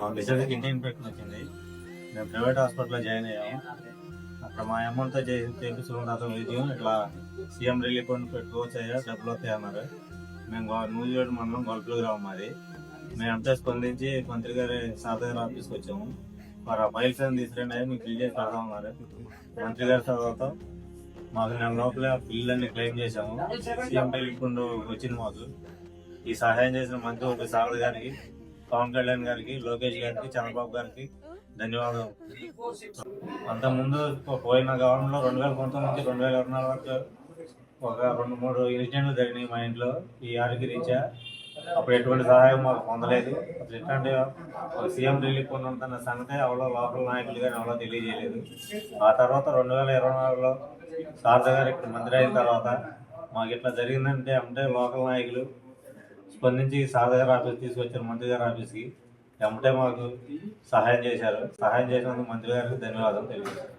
మాకు రిజల్ట్ ఇంటి ఇన్ఫెక్షన్ వచ్చింది? మేము ప్రైవేట్ హాస్పిటల్లో జాయిన్ అయ్యాము. అక్కడ మా అమౌంట్తో చేసి చేయించుకున్న తర్వాత వైద్యం ఇట్లా సీఎం రిలీఫ్ ఫండ్ పెట్టుకోవచ్చు అయ్యా డబ్బులు వస్తాయి అన్నారు. మేము నూజివేడు మండలం గొల్పలు గ్రామం మాది. మేము అంతా స్పందించి మంత్రి గారి సార్ దగ్గర ఆఫీస్కి వచ్చాము. మరి ఆ ఫైల్స్ అని తీసుకురండి అయ్యా మీకు ఫిల్ చేసి పెడదాం అన్నారు. మంత్రి గారి తర్వాత మాకు నెల లోపలే ఆ బిల్లు అన్ని క్లెయిమ్ చేశాము. సీఎం రిలీఫ్ ఫండ్ వచ్చింది మాకు. ఈ సహాయం చేసిన మంత్రి ఒక సాగర్ గారికి పవన్ కళ్యాణ్ గారికి లోకేష్ గారికి చంద్రబాబు గారికి ధన్యవాదాలు. అంతకుముందు పోయిన గవర్నమెంట్లో రెండు వేల పంతొమ్మిది నుంచి రెండు వేల ఇరవై నాలుగు వరకు ఒక రెండు మూడు ఇన్సిడెంట్లు జరిగినాయి మా ఇంట్లో. ఈ ఆరోగ్య రీచా అప్పుడు ఎటువంటి సహాయం మాకు పొందలేదు. అసలు ఎట్లాంటి ఒక సీఎం రిలీఫ్ ఫండ్ ఉంటున్న సంగతి ఎవరో లోకల్ నాయకులు కానీ ఎవరో తెలియజేయలేదు. ఆ తర్వాత రెండు వేల ఇరవై నాలుగులో శారద గారు ఇక్కడ మంత్రి అయిన తర్వాత మాకు ఇట్లా జరిగిందంటే అంటే లోకల్ నాయకులు స్పందించి శారద గారి ఆఫీస్ తీసుకొచ్చారు మంత్రి గారి ఆఫీస్కి వెంబటే మాకు సహాయం చేశారు. సహాయం చేసినందుకు మంత్రి గారికి ధన్యవాదాలు తెలియజేశారు